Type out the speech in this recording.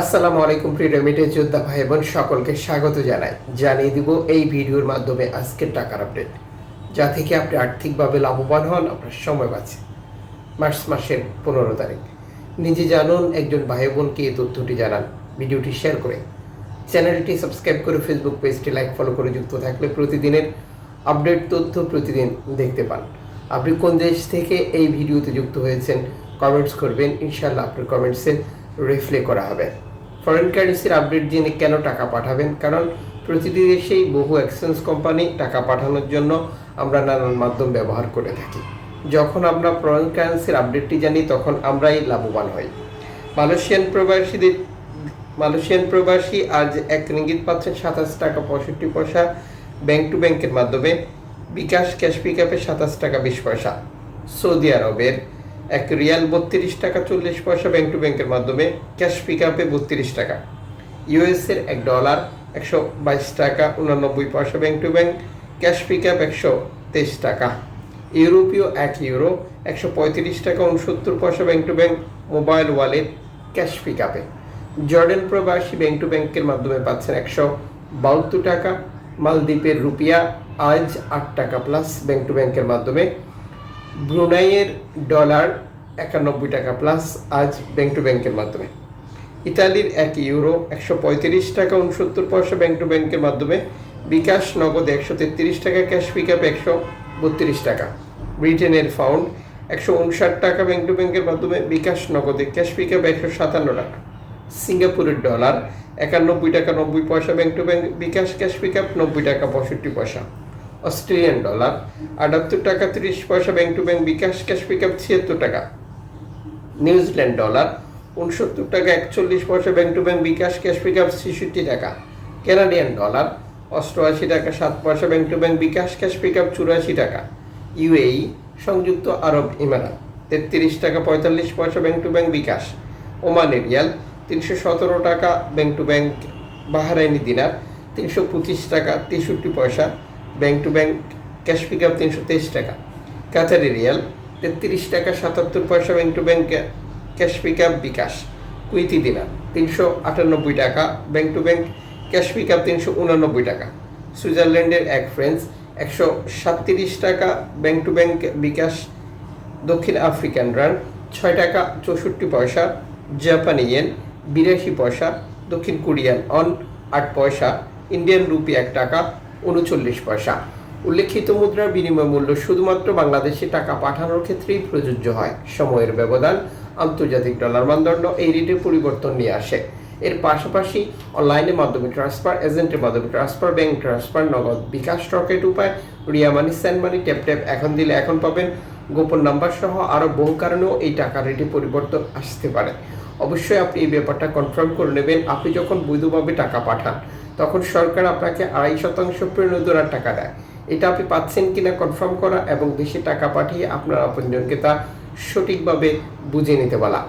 আসসালামু আলাইকুম প্রিয় রেমিটেন্স যোদ্ধা ভাই বোন সকলকে স্বাগত জানাই। জানিয়ে দিব এই ভিডিওর মাধ্যমে আজকের টাকার আপডেট, যা থেকে আপনি আর্থিকভাবে লাভবান হন, আপনার সময় বাঁচে। মার্চ মাসের পনেরো তারিখ। নিজে জানুন, একজন ভাই বোনকে এই তথ্যটি জানান। ভিডিওটি শেয়ার করে চ্যানেলটি সাবস্ক্রাইব করে ফেসবুক পেজটি লাইক, ফলো করে যুক্ত থাকলে প্রতিদিনের আপডেট তথ্য প্রতিদিন দেখতে পান। আপনি কোন দেশ থেকে এই ভিডিওতে যুক্ত হয়েছেন, কমেন্টস করবেন। ইনশাল্লাহ আপনার কমেন্টসে রিফ্লে করা হবে। ফরেন কারেন্সির আপডেট জেনে কেন টাকা পাঠাবেন? কারণ প্রতিটি দেশেই বহু এক্সচেঞ্জ কোম্পানি টাকা পাঠানোর জন্য আমরা নানান মাধ্যম ব্যবহার করে থাকি। যখন আমরা ফরেন কারেন্সির আপডেটটি জানি, তখন আমরাই লাভবান হই। মালয়েশিয়ান প্রবাসীদের, মালয়েশিয়ান প্রবাসী আজ এক রিঙ্গিত পাচ্ছেন সাতাশ টাকা পঁয়ষট্টি পয়সা ব্যাংক টু ব্যাংকের মাধ্যমে। বিকাশ ক্যাশ পিকআপে সাতাশ টাকা বিশ পয়সা। সৌদি আরবের এক রিয়াল বত্রিশ টাকা চল্লিশ পয়সা ব্যাংক টু ব্যাংকের মাধ্যমে ক্যাশ পিকআপে বত্রিশ টাকা। ইউএসের এক ডলার একশো বাইশ টাকা উনানব্বই পয়সা bank to bank cash pick up একশো তেইশ টাকা। ইউরোপীয় এক ইউরো একশো পঁয়ত্রিশ টাকা উনসত্তর পয়সা bank to bank mobile wallet cash pick আপে জর্ডেন প্রবাসী ব্যাংক টু ব্যাংকের মাধ্যমে পাচ্ছেন একশো বাহাত্তর টাকা, মালদ্বীপের রুপিয়া আজ আট টাকা প্লাস ব্যাংক টু ব্যাংকের মাধ্যমে। ব্রুনাইয়ের ডলার একানব্বই টাকা প্লাস আজ ব্যাংক টু ব্যাংকের মাধ্যমে। ইতালির এক ইউরো একশো পঁয়ত্রিশ টাকা উনসত্তর পয়সা ব্যাংক টু ব্যাংকের মাধ্যমে। বিকাশ নগদ একশো তেত্রিশ টাকা ক্যাশ পিকআপ একশো বত্রিশ টাকা। ব্রিটেনের ফাউন্ড একশো উনষাট টাকা ব্যাংক টু ব্যাংকের মাধ্যমে। বিকাশ নগদে ক্যাশ পিকআপ একশো সাতান্ন টাকা। সিঙ্গাপুরের ডলার একানব্বই টাকা নব্বই পয়সা bank to bank bKash cash pickup নব্বই টাকা পঁয়ষট্টি পয়সা। অস্ট্রেলিয়ান ডলার আটাত্তর টাকা তিরিশ পয়সা bank to bank bKash, cash pickup ছিয়াত্তর টাকা। নিউজিল্যান্ড ডলার উনসত্তর টাকা একচল্লিশ পয়সা bank to bank bKash, cash pick up ছেষট্টি টাকা। কানাডিয়ান ডলার অষ্টআশি টাকা সাত পয়সা bank to bank bKash, cash pickup চুরাশি টাকা। ইউএই সংযুক্ত আরব ইমারাত তেত্রিশ টাকা পঁয়তাল্লিশ পয়সা ব্যাংক টু ব্যাংক বিকাশ। ওমানে রিয়াল তিনশো সতেরো টাকা ব্যাংক টু ব্যাংক, বাহারাইনি দিনার তিনশো পঁচিশ টাকা তেষট্টি পয়সা। Bank to bank cash pick up তিনশো তেইশ টাকা। কাতারি রিয়াল তেত্রিশ টাকা সাতাত্তর পয়সা bank to bank cash pickup bKash. Kuwaiti দিনার তিনশো আটানব্বই টাকা, bank to bank cash pick up তিনশো উনানব্বই টাকা। সুইজারল্যান্ডের এক ফ্রেন্স একশো সাতত্রিশ টাকা, ব্যাংক টু ব্যাংক বিকাশ। দক্ষিণ আফ্রিকান রান ছয় টাকা চৌষট্টি পয়সা, জাপানি ইয়েন বিরাশি পয়সা, দক্ষিণ কোরিয়ান অন আট পয়সা, ইন্ডিয়ান রুপি এক টাকা উনচল্লিশ পয়সা। উল্লেখিত মুদ্রার বিনিময় মূল্য শুধুমাত্র বাংলাদেশে টাকা পাঠানোর ক্ষেত্রেই প্রযোজ্য হয়। সময়ের ব্যবধান, আন্তর্জাতিক ডলার মানদণ্ড এই রেটের পরিবর্তন নিয়ে আসে। এর পাশাপাশি অনলাইনের মাধ্যমে ট্রান্সফার এজেন্টের মাধ্যমে transfer, bank transfer, Nagad bKash Rocket Upay, Ria Money send money, tap tap এখন দিলে এখন পাবেন। গোপন নাম্বার সহ আরও বহু কারণেও এই টাকা রেটে পরিবর্তন আসতে পারে। অবশ্যই আপনি এই ব্যাপারটা কনফার্ম করে নেবেন। আপনি যখন বৈধভাবে টাকা পাঠান, তখন সরকার আপনাকে আড়াই শতাংশ প্রণোদনার টাকা দেয়। এটা আপনি পাচ্ছেন কিনা কনফার্ম করা এবং দেশে টাকা পাঠিয়ে আপনার আপনজনকে তা সঠিকভাবে বুঝে নিতে বলা।